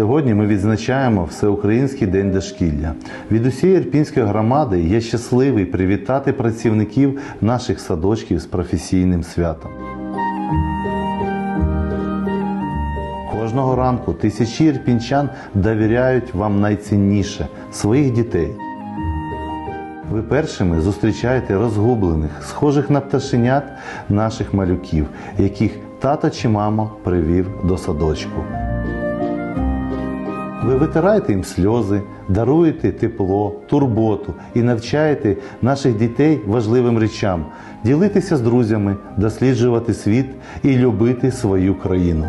Сьогодні ми відзначаємо Всеукраїнський день дошкілля. Від усієї Ірпінської громади я щасливий привітати працівників наших садочків з професійним святом. Кожного ранку тисячі ірпінчан довіряють вам найцінніше своїх дітей. Ви першими зустрічаєте розгублених, схожих на пташенят наших малюків, яких тато чи мама привів до садочку. Ви витираєте їм сльози, даруєте тепло, турботу і навчаєте наших дітей важливим речам ділитися з друзями, досліджувати світ і любити свою країну.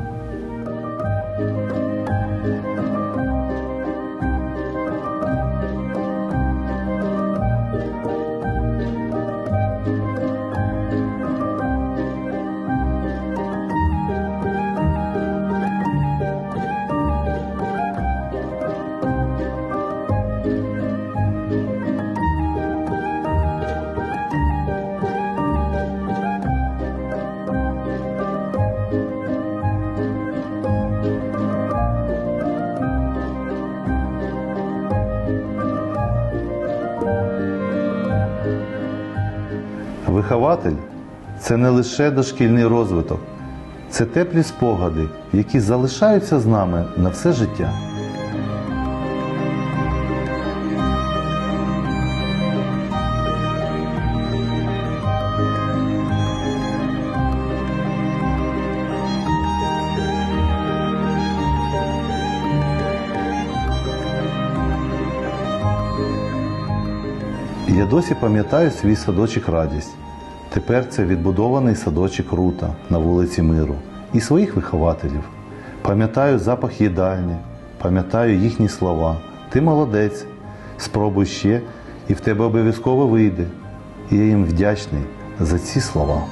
Вихователь це не лише дошкільний розвиток, це теплі спогади, які залишаються з нами на все життя. Я досі пам'ятаю свій садочок радість. Тепер це відбудований садочок Рута на вулиці Миру і своїх вихователів. Пам'ятаю запах їдальні, пам'ятаю їхні слова. Ти молодець, спробуй ще, і в тебе обов'язково вийде. І я їм вдячний за ці слова.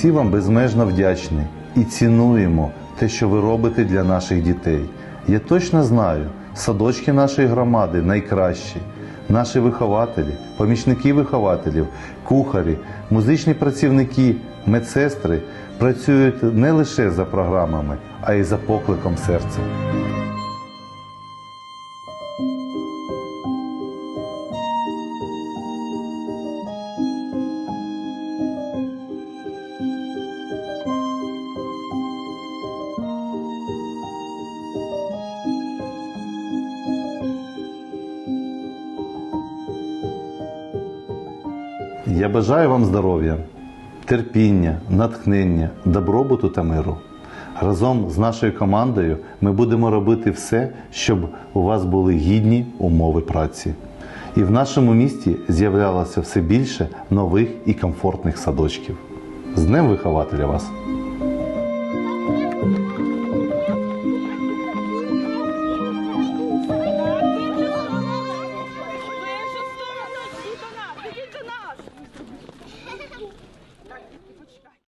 Усі вам безмежно вдячні і цінуємо те, що ви робите для наших дітей. Я точно знаю, садочки нашої громади найкращі. Наші вихователі, помічники вихователів, кухарі, музичні працівники, медсестри працюють не лише за програмами, а й за покликом серця. Я бажаю вам здоров'я, терпіння, натхнення, добробуту та миру. Разом з нашою командою ми будемо робити все, щоб у вас були гідні умови праці. І в нашому місті з'являлося все більше нових і комфортних садочків. З Днем вихователя вас!